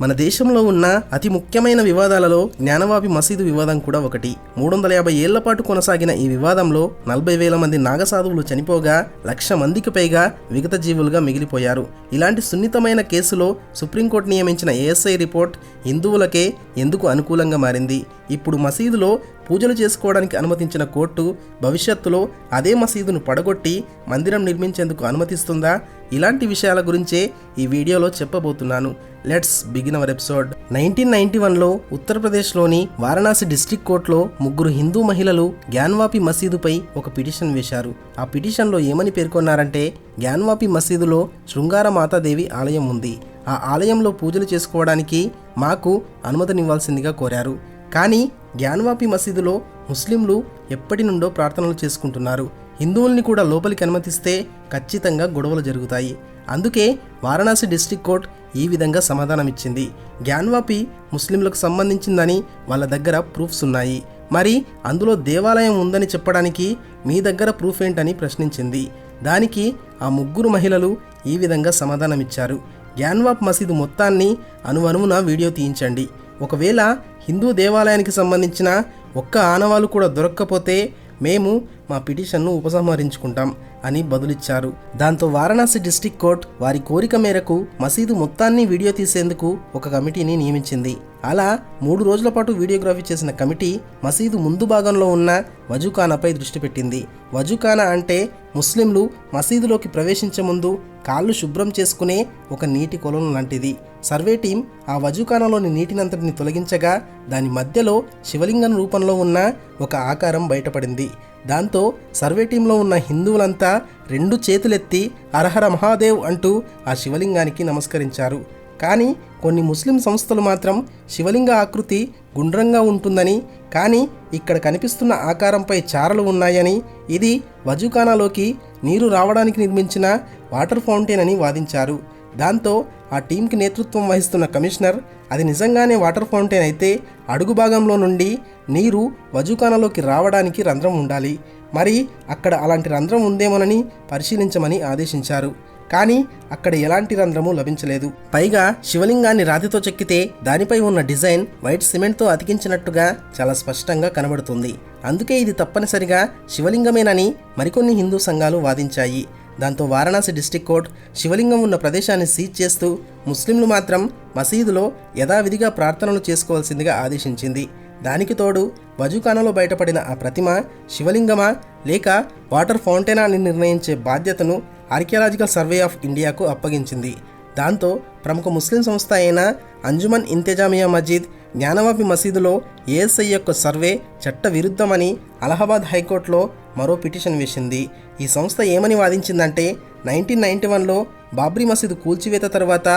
మన దేశంలో ఉన్న అతి ముఖ్యమైన వివాదాలలో జ్ఞానవాపి మసీదు వివాదం కూడా ఒకటి. మూడు వందల యాభై ఏళ్ళ పాటు కొనసాగిన ఈ వివాదంలో నలభై వేల మంది నాగసాధువులు చనిపోగా లక్ష మందికి పైగా విగత జీవులుగా మిగిలిపోయారు. ఇలాంటి సున్నితమైన కేసులో సుప్రీంకోర్టు నియమించిన ఏఎస్ఐ రిపోర్ట్ హిందువులకే ఎందుకు అనుకూలంగా మారింది? ఇప్పుడు మసీదులో పూజలు చేసుకోవడానికి అనుమతించిన కోర్టు భవిష్యత్తులో అదే మసీదును పడగొట్టి మందిరం నిర్మించేందుకు అనుమతిస్తుందా? ఇలాంటి విషయాల గురించే ఈ వీడియోలో చెప్పబోతున్నాను. Let's begin our episode. Nineteen ninety వన్లో ఉత్తరప్రదేశ్లోని వారణాసి డిస్ట్రిక్ట్ కోర్టులో ముగ్గురు హిందూ మహిళలు గ్యాన్వాపి మసీదుపై ఒక పిటిషన్ వేశారు. ఆ పిటిషన్లో ఏమని పేర్కొన్నారంటే గ్యాన్వాపి మసీదులో శృంగార మాతాదేవి ఆలయం ఉంది. ఆ ఆలయంలో పూజలు చేసుకోవడానికి మాకు అనుమతినివ్వాల్సిందిగా కోరారు. కానీ జ్ఞానవాపి మసీదులో ముస్లింలు ఎప్పటి నుండో ప్రార్థనలు చేసుకుంటున్నారు. హిందువుల్ని కూడా లోపలికి అనుమతిస్తే ఖచ్చితంగా గొడవలు జరుగుతాయి. అందుకే వారణాసి డిస్టిక్ కోర్ట్ ఈ విధంగా సమాధానమిచ్చింది. జ్ఞాన్వాపి ముస్లింలకు సంబంధించిందని వాళ్ళ దగ్గర ప్రూఫ్స్ ఉన్నాయి. మరి అందులో దేవాలయం ఉందని చెప్పడానికి మీ దగ్గర ప్రూఫ్ ఏంటని ప్రశ్నించింది. దానికి ఆ ముగ్గురు మహిళలు ఈ విధంగా సమాధానమిచ్చారు. గ్యాన్వాప్ మసీదు మొత్తాన్ని అనువనువున వీడియో తీయించండి. ఒకవేళ హిందూ దేవాలయానికి సంబంధించిన ఒక్క ఆనవాలు కూడా దొరక్కపోతే మేము మా పిటిషన్ను ఉపసంహరించుకుంటాం అని బదులిచ్చారు. దాంతో వారణాసి డిస్టిక్ కోర్ట్ వారి కోరిక మేరకు మసీదు మొత్తాన్ని వీడియో తీసేందుకు ఒక కమిటీని నియమించింది. అలా మూడు రోజుల పాటు వీడియోగ్రఫీ చేసిన కమిటీ మసీదు ముందు భాగంలో ఉన్న వజుఖానాపై దృష్టి పెట్టింది. వజుఖానా అంటే ముస్లింలు మసీదులోకి ప్రవేశించే ముందు కాళ్ళు శుభ్రం చేసుకునే ఒక నీటి కొలను లాంటిది. సర్వే టీం ఆ వజుఖానాలోని నీటినంతటిని తొలగించగా దాని మధ్యలో శివలింగం రూపంలో ఉన్న ఒక ఆకారం బయటపడింది. దాంతో సర్వే టీంలో ఉన్న హిందువులంతా రెండు చేతులెత్తి అరహర మహాదేవ్ అంటూ ఆ శివలింగానికి నమస్కరించారు. కానీ కొన్ని ముస్లిం సంస్థలు మాత్రం శివలింగ ఆకృతి గుండ్రంగా ఉంటుందని కానీ ఇక్కడ కనిపిస్తున్న ఆకారంపై చారలు ఉన్నాయని ఇది వజుఖానాలోకి నీరు రావడానికి నిర్మించిన వాటర్ ఫౌంటైన్ అని వాదించారు. దాంతో ఆ టీంకి నేతృత్వం వహిస్తున్న కమిషనర్ అది నిజంగానే వాటర్ ఫౌంటైన్ అయితే అడుగు భాగంలో నుండి నీరు వజుకానలోకి రావడానికి రంధ్రం ఉండాలి. మరి అక్కడ అలాంటి రంధ్రం ఉందేమోనని పరిశీలించమని ఆదేశించారు. కానీ అక్కడ ఎలాంటి రంధ్రము లభించలేదు. పైగా శివలింగాన్ని రాతితో చెక్కితే దానిపై ఉన్న డిజైన్ వైట్ సిమెంట్తో అతికించినట్టుగా చాలా స్పష్టంగా కనబడుతుంది. అందుకే ఇది తప్పనిసరిగా శివలింగమేనని మరికొన్ని హిందూ సంఘాలు వాదించాయి. దాంతో వారణాసి డిస్టిక్ కోర్ట్ శివలింగం ఉన్న ప్రదేశాన్ని సీజ్ చేస్తూ ముస్లింలు మాత్రం మసీదులో యథావిధిగా ప్రార్థనలు చేసుకోవాల్సిందిగా ఆదేశించింది. దానికి తోడు వజుకానలో బయటపడిన ఆ ప్రతిమ శివలింగమా లేక వాటర్ ఫౌంటైనా అని నిర్ణయించే బాధ్యతను ఆర్కియాలజికల్ సర్వే ఆఫ్ ఇండియాకు అప్పగించింది. దాంతో ప్రముఖ ముస్లిం సంస్థ అయిన అంజుమన్ ఇంతెజామియా మజీద్ జ్ఞానవాపి మసీదులో ఏఎస్ఐ యొక్క సర్వే చట్ట విరుద్ధమని అలహాబాద్ హైకోర్టులో మరో పిటిషన్ వేసింది. ఈ సంస్థ ఏమని వాదించిందంటే నైన్టీన్ నైన్టీ వన్లో బాబ్రీ మసీదు కూల్చివేత తర్వాత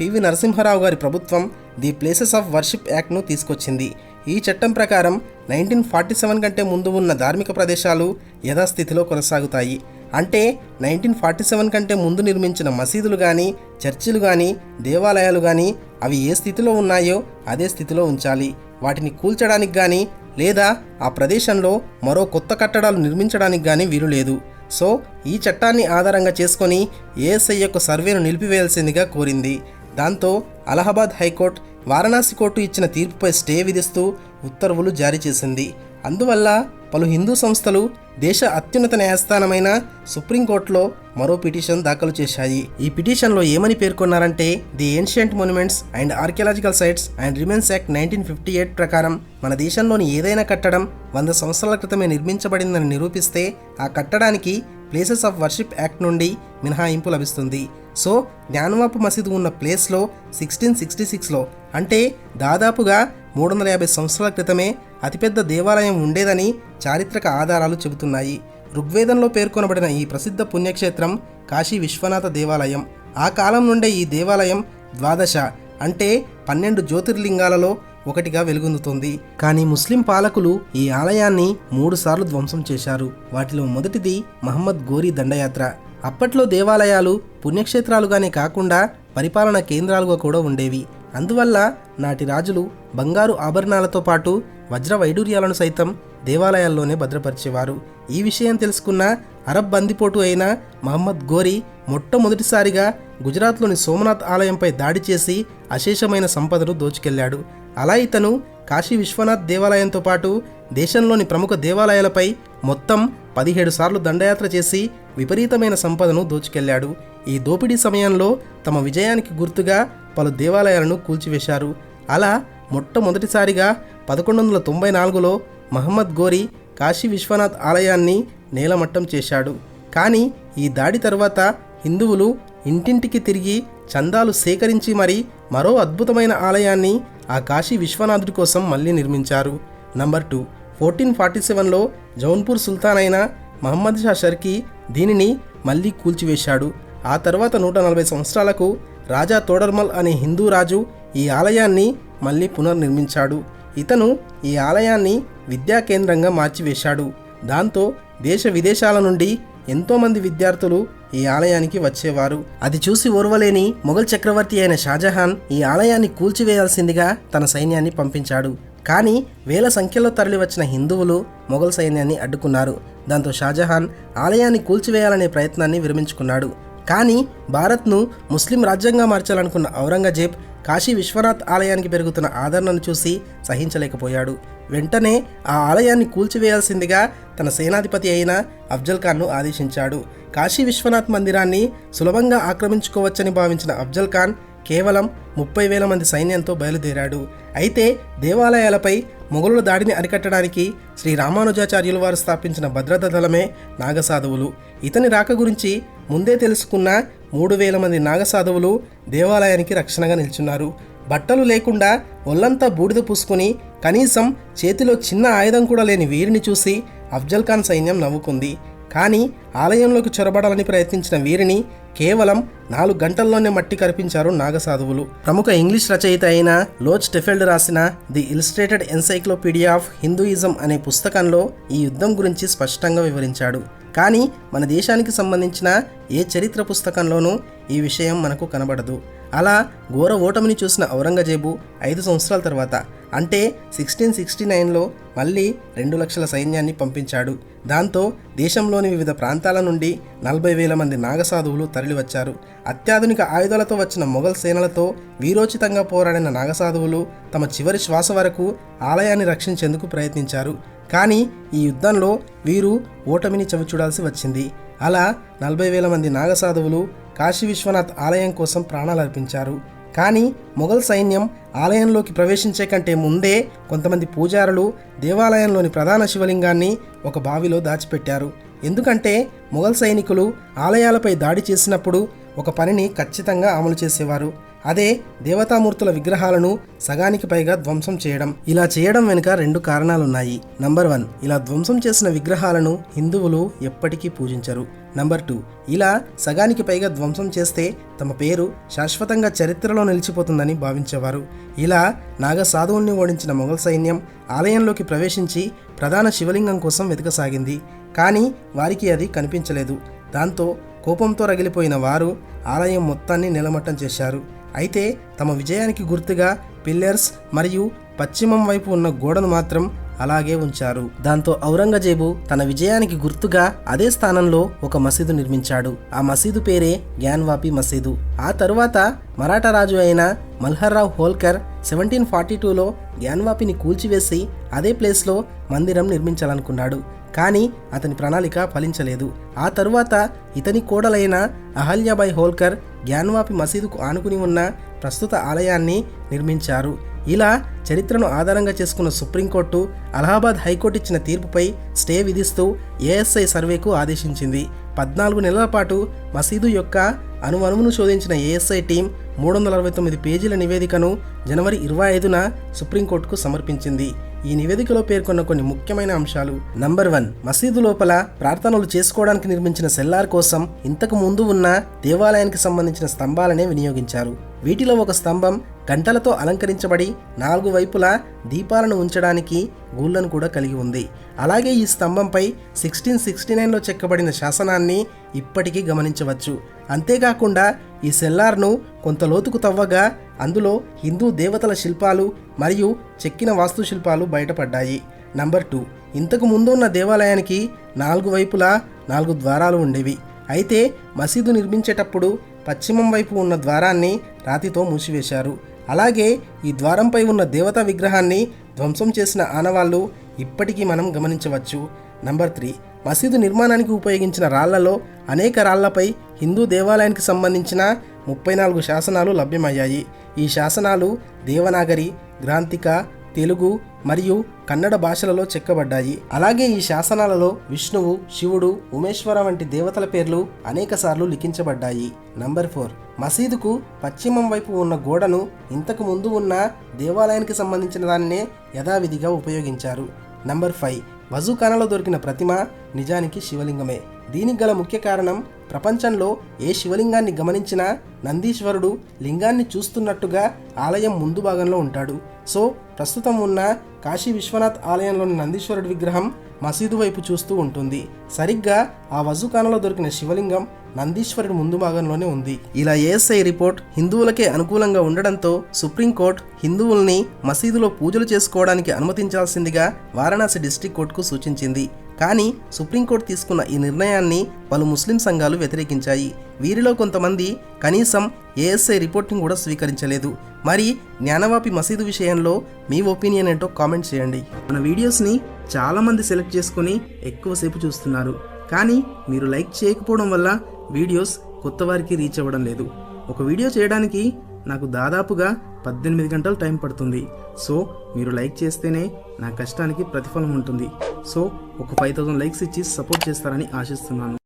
పివి నరసింహారావు గారి ప్రభుత్వం ది ప్లేసెస్ ఆఫ్ వర్షిప్ యాక్ట్ను తీసుకొచ్చింది. ఈ చట్టం ప్రకారం నైన్టీన్ ఫార్టీ సెవెన్ కంటే ముందు ఉన్న ధార్మిక ప్రదేశాలు యథాస్థితిలో కొనసాగుతాయి. అంటే నైన్టీన్ ఫార్టీ సెవెన్ కంటే ముందు నిర్మించిన మసీదులు కానీ చర్చిలు కానీ దేవాలయాలు కానీ అవి ఏ స్థితిలో ఉన్నాయో అదే స్థితిలో ఉంచాలి. వాటిని కూల్చడానికి కానీ లేదా ఆ ప్రదేశంలో మరో కొత్త కట్టడాలు నిర్మించడానికి కానీ వీలు లేదు. సో ఈ చట్టాన్ని ఆధారంగా చేసుకొని ఏఎస్ఐ యొక్క సర్వేను నిలిపివేయాల్సిందిగా కోరింది. దాంతో అలహాబాద్ హైకోర్టు వారణాసి కోర్టు ఇచ్చిన తీర్పుపై స్టే విధిస్తూ ఉత్తర్వులు జారీ చేసింది. అందువల్ల పలు హిందూ సంస్థలు దేశ అత్యున్నత న్యాయస్థానమైన సుప్రీంకోర్టులో మరో పిటిషన్ దాఖలు చేశాయి. ఈ పిటిషన్లో ఏమని పేర్కొన్నారంటే the ancient monuments and archaeological sites and remains act nineteen fifty eight ప్రకారం మన దేశంలోని ఏదైనా కట్టడం వంద సంవత్సరాల క్రితమే నిర్మించబడిందని నిరూపిస్తే ఆ కట్టడానికి ప్లేసెస్ ఆఫ్ వర్షిప్ యాక్ట్ నుండి మినహాయింపు లభిస్తుంది. సో జ్ఞానవాపు మసీదు ఉన్న ప్లేస్లో సిక్స్టీన్ సిక్స్టీ సిక్స్లో అంటే దాదాపుగా మూడు వందల యాభై సంవత్సరాల క్రితమే అతిపెద్ద దేవాలయం ఉండేదని చారిత్రక ఆధారాలు చెబుతున్నాయి. ఋగ్వేదంలో పేర్కొనబడిన ఈ ప్రసిద్ధ పుణ్యక్షేత్రం కాశీ విశ్వనాథ దేవాలయం. ఆ కాలం నుండే ఈ దేవాలయం ద్వాదశ అంటే పన్నెండు జ్యోతిర్లింగాలలో ఒకటిగా వెలుగొందుతుంది. కానీ ముస్లిం పాలకులు ఈ ఆలయాన్ని మూడుసార్లు ధ్వంసం చేశారు. వాటిలో మొదటిది మహమ్మద్ గోరీ దండయాత్ర. అప్పట్లో దేవాలయాలు పుణ్యక్షేత్రాలుగానే కాకుండా పరిపాలన కేంద్రాలుగా కూడా ఉండేవి. అందువల్ల నాటి రాజులు బంగారు ఆభరణాలతో పాటు వజ్ర వైడూర్యాలను సైతం దేవాలయాల్లోనే భద్రపరిచేవారు. ఈ విషయం తెలుసుకున్న అరబ్ బందిపోటు అయిన మహమ్మద్ గోరి మొట్టమొదటిసారిగా గుజరాత్లోని సోమనాథ్ ఆలయంపై దాడి చేసి అశేషమైన సంపదను దోచుకెళ్ళాడు. అలా ఇతను కాశీ విశ్వనాథ్ దేవాలయంతో పాటు దేశంలోని ప్రముఖ దేవాలయాలపై మొత్తం పదిహేడు సార్లు దండయాత్ర చేసి విపరీతమైన సంపదను దోచుకెళ్ళాడు. ఈ దోపిడీ సమయంలో తమ విజయానికి గుర్తుగా పలు దేవాలయాలను కూల్చివేశారు. అలా మొట్టమొదటిసారిగా పదకొండు వందల తొంభై నాలుగులో మహమ్మద్ గోరి కాశీ విశ్వనాథ్ ఆలయాన్ని నేలమట్టం చేశాడు. కానీ ఈ దాడి తర్వాత హిందువులు ఇంటింటికి తిరిగి చందాలు సేకరించి మరి మరో అద్భుతమైన ఆలయాన్ని ఆ కాశీ విశ్వనాథుడి కోసం మళ్ళీ నిర్మించారు. నంబర్ టూ ఫోర్టీన్ ఫార్టీ సెవెన్లో జౌన్పూర్ సుల్తాన్ అయిన మహమ్మద్ షా షర్కి దీనిని మళ్ళీ కూల్చివేశాడు. ఆ తర్వాత నూట నలభై సంవత్సరాలకు రాజా తోడర్మల్ అనే హిందూ రాజు ఈ ఆలయాన్ని మళ్ళీ పునర్నిర్మించాడు. ఇతను ఈ ఆలయాన్ని విద్యా కేంద్రంగా మార్చివేశాడు. దాంతో దేశ విదేశాల నుండి ఎంతోమంది విద్యార్థులు ఈ ఆలయానికి వచ్చేవారు. అది చూసి ఓర్వలేని మొఘల్ చక్రవర్తి అయిన షాజహాన్ ఈ ఆలయాన్ని కూల్చివేయాల్సిందిగా తన సైన్యాన్ని పంపించాడు. కానీ వేల సంఖ్యలో తరలివచ్చిన హిందువులు మొఘల్ సైన్యాన్ని అడ్డుకున్నారు. దాంతో షాజహాన్ ఆలయాన్ని కూల్చివేయాలనే ప్రయత్నాన్ని విరమించుకున్నాడు. కానీ భారత్ను ముస్లిం రాజ్యంగా మార్చాలనుకున్న ఔరంగజేబ్ కాశీ విశ్వనాథ్ ఆలయానికి పెరుగుతున్న ఆదరణను చూసి సహించలేకపోయాడు. వెంటనే ఆ ఆలయాన్ని కూల్చివేయాల్సిందిగా తన సేనాధిపతి అయిన అఫ్జల్ ఖాన్ను ఆదేశించాడు. కాశీ విశ్వనాథ్ మందిరాన్ని సులభంగా ఆక్రమించుకోవచ్చని భావించిన అఫ్జల్ ఖాన్ కేవలం ముప్పై వేల మంది సైన్యంతో బయలుదేరాడు. అయితే దేవాలయాలపై మొఘలుల దాడిని అరికట్టడానికి శ్రీ రామానుజాచార్యుల వారు స్థాపించిన భద్రతా దళమే నాగసాధువులు. ఇతని రాక గురించి ముందే తెలుసుకున్న మూడు వేల మంది నాగసాధువులు దేవాలయానికి రక్షణగా నిల్చున్నారు. బట్టలు లేకుండా ఒళ్ళంతా బూడిద పూసుకుని కనీసం చేతిలో చిన్న ఆయుధం కూడా లేని వీరిని చూసి అఫ్జల్ ఖాన్ సైన్యం నవ్వుకుంది. కానీ ఆలయంలోకి చొరబడాలని ప్రయత్నించిన వీరిని కేవలం నాలుగు గంటల్లోనే మట్టి కరిపించారు నాగసాధువులు. ప్రముఖ ఇంగ్లీష్ రచయిత అయిన లోచ్ టెఫెల్డ్ రాసిన the illustrated encyclopedia of Hinduism అనే పుస్తకంలో ఈ యుద్ధం గురించి స్పష్టంగా వివరించాడు. కానీ మన దేశానికి సంబంధించిన ఏ చరిత్ర పుస్తకంలోనూ ఈ విషయం మనకు కనబడదు. అలా ఘోర ఓటమిని చూసిన ఔరంగజేబు ఐదు సంవత్సరాల తర్వాత అంటే సిక్స్టీన్ సిక్స్టీ నైన్లో మళ్ళీ రెండు లక్షల సైన్యాన్ని పంపించాడు. దాంతో దేశంలోని వివిధ ప్రాంతాల నుండి నలభై వేల మంది నాగసాధువులు తరలివచ్చారు. అత్యాధునిక ఆయుధాలతో వచ్చిన మొఘల్ సేనలతో వీరోచితంగా పోరాడిన నాగసాధువులు తమ చివరి శ్వాస వరకు ఆలయాన్ని రక్షించేందుకు ప్రయత్నించారు. కానీ ఈ యుద్ధంలో వీరు ఓటమిని చవిచూడాల్సి వచ్చింది. అలా నలభై వేల మంది నాగసాధువులు కాశీ విశ్వనాథ్ ఆలయం కోసం ప్రాణాలు అర్పించారు. కానీ మొఘల్ సైన్యం ఆలయంలోకి ప్రవేశించే కంటే ముందే కొంతమంది పూజారులు దేవాలయంలోని ప్రధాన శివలింగాన్ని ఒక బావిలో దాచిపెట్టారు. ఎందుకంటే మొఘల్ సైనికులు ఆలయాలపై దాడి చేసినప్పుడు ఒక పనిని ఖచ్చితంగా అమలు చేసేవారు. అదే దేవతామూర్తుల విగ్రహాలను సగానికి పైగా ధ్వంసం చేయడం. ఇలా చేయడం వెనుక రెండు కారణాలున్నాయి. నంబర్ వన్ ఇలా ధ్వంసం చేసిన విగ్రహాలను హిందువులు ఎప్పటికీ పూజించరు. నంబర్ టూ ఇలా సగానికి పైగా ధ్వంసం చేస్తే తమ పేరు శాశ్వతంగా చరిత్రలో నిలిచిపోతుందని భావించేవారు. ఇలా నాగ సాధువుల్ని ఓడించిన మొఘల్ సైన్యం ఆలయంలోకి ప్రవేశించి ప్రధాన శివలింగం కోసం వెతకసాగింది. కానీ వారికి అది కనిపించలేదు. దాంతో కోపంతో రగిలిపోయిన వారు ఆలయం మొత్తాన్ని నిలమట్టం చేశారు. అయితే తమ విజయానికి గుర్తుగా పిల్లర్స్ మరియు పశ్చిమం వైపు ఉన్న గోడను మాత్రం అలాగే ఉంచారు. దాంతో ఔరంగజేబు తన విజయానికి గుర్తుగా అదే స్థానంలో ఒక మసీదు నిర్మించాడు. ఆ మసీదు పేరే గ్యాన్వాపి మసీదు. ఆ తరువాత మరాఠా రాజు అయిన మల్హర్రావు హోల్కర్ సెవెంటీన్ ఫార్టీ టూలో గ్యాన్వాపిని కూల్చివేసి అదే ప్లేస్లో మందిరం నిర్మించాలనుకున్నాడు. కానీ అతని ప్రణాళిక ఫలించలేదు. ఆ తరువాత ఇతని కోడలైన అహల్యాబాయ్ హోల్కర్ జ్ఞాన్వాపి మసీదుకు ఆనుకుని ఉన్న ప్రస్తుత ఆలయాన్ని నిర్మించారు. ఇలా చరిత్రను ఆధారంగా చేసుకున్న సుప్రీంకోర్టు అలహాబాద్ హైకోర్టు ఇచ్చిన తీర్పుపై స్టే విధిస్తూ ఏఎస్ఐ సర్వేకు ఆదేశించింది. పద్నాలుగు నెలల పాటు మసీదు యొక్క అణువణువును శోధించిన ఏఎస్ఐ టీం మూడు వందల అరవై తొమ్మిది పేజీల నివేదికను జనవరి ఇరవై ఐదున సుప్రీంకోర్టుకు సమర్పించింది. ఈ నివేదికలో పేర్కొన్న కొన్ని ముఖ్యమైన అంశాలు. నంబర్ వన్ మసీదు లోపల ప్రార్థనలు చేసుకోవడానికి నిర్మించిన సెల్లార్ కోసం ఇంతకు ముందు ఉన్న దేవాలయానికి సంబంధించిన స్తంభాలనే వినియోగించారు. వీటిలో ఒక స్తంభం గంటలతో అలంకరించబడి నాలుగు వైపులా దీపాలను ఉంచడానికి గూళ్ళను కూడా కలిగి ఉంది. అలాగే ఈ స్తంభంపై సిక్స్టీన్ సిక్స్టీ నైన్లో చెక్కబడిన శాసనాన్ని ఇప్పటికీ గమనించవచ్చు. అంతేకాకుండా ఈ సెల్లార్ను కొంత లోతుకు తవ్వగా అందులో హిందూ దేవతల శిల్పాలు మరియు చెక్కిన వాస్తుశిల్పాలు బయటపడ్డాయి. Number two. ఇంతకు ముందు ఉన్న దేవాలయానికి నాలుగు వైపులా నాలుగు ద్వారాలు ఉండేవి. అయితే మసీదు నిర్మించేటప్పుడు పశ్చిమం వైపు ఉన్న ద్వారాన్ని రాతితో మూసివేశారు. అలాగే ఈ ద్వారంపై ఉన్న దేవతా విగ్రహాన్ని ధ్వంసం చేసిన ఆనవాళ్ళు ఇప్పటికీ మనం గమనించవచ్చు. Number three. మసీదు నిర్మాణానికి ఉపయోగించిన రాళ్ళలో అనేక రాళ్ళపై హిందూ దేవాలయానికి సంబంధించిన ముప్పై నాలుగు శాసనాలు లభ్యమయ్యాయి. ఈ శాసనాలు దేవనాగరి గ్రాంతిక తెలుగు మరియు కన్నడ భాషలలో చెక్కబడ్డాయి. అలాగే ఈ శాసనాలలో విష్ణువు శివుడు ఉమేశ్వర వంటి దేవతల పేర్లు అనేకసార్లు లిఖించబడ్డాయి. Number four. మసీదుకు పశ్చిమం వైపు ఉన్న గోడను ఇంతకు ముందు ఉన్న దేవాలయానికి సంబంధించిన దాన్నే యథావిధిగా ఉపయోగించారు. Number five. వజూఖానాలో దొరికిన ప్రతిమ నిజానికి శివలింగమే. దీనికి గల ముఖ్య కారణం ప్రపంచంలో ఏ శివలింగాన్ని గమనించినా నందీశ్వరుడు లింగాన్ని చూస్తున్నట్టుగా ఆలయం ముందు భాగంలో ఉంటాడు. సో ప్రస్తుతం ఉన్న కాశీ విశ్వనాథ్ ఆలయంలోని నందీశ్వరుడి విగ్రహం మసీదు వైపు చూస్తూ ఉంటుంది. సరిగ్గా ఆ వజుఖానలో దొరికిన శివలింగం నందీశ్వరుడి ముందు భాగంలోనే ఉంది. ఇలా ఏఎస్ఐ రిపోర్ట్ హిందువులకే అనుకూలంగా ఉండడంతో సుప్రీంకోర్టు హిందువుల్ని మసీదులో పూజలు చేసుకోవడానికి అనుమతించాల్సిందిగా వారణాసి డిస్ట్రిక్ట్ కోర్టుకు సూచించింది. కానీ సుప్రీంకోర్టు తీసుకున్న ఈ నిర్ణయాన్ని పలు ముస్లిం సంఘాలు వ్యతిరేకించాయి. వీరిలో కొంతమంది కనీసం ఏఎస్ఐ రిపోర్ట్ని కూడా స్వీకరించలేదు. మరి జ్ఞానవాపి మసీదు విషయంలో మీ ఒపీనియన్ ఏంటో కామెంట్ చేయండి. మన వీడియోస్ని చాలామంది సెలెక్ట్ చేసుకొని ఎక్కువసేపు చూస్తున్నారు. కానీ మీరు లైక్ చేయకపోవడం వల్ల వీడియోస్ కొత్త వారికి రీచ్ అవ్వడం లేదు. ఒక వీడియో చేయడానికి నాకు దాదాపుగా పద్దెనిమిది గంటలు టైం పడుతుంది. సో మీరు లైక్ చేస్తేనే నా కష్టానికి ప్రతిఫలం ఉంటుంది. సో ఒక ఫైవ్ థౌజండ్ లైక్స్ ఇచ్చి సపోర్ట్ చేస్తారని ఆశిస్తున్నాను.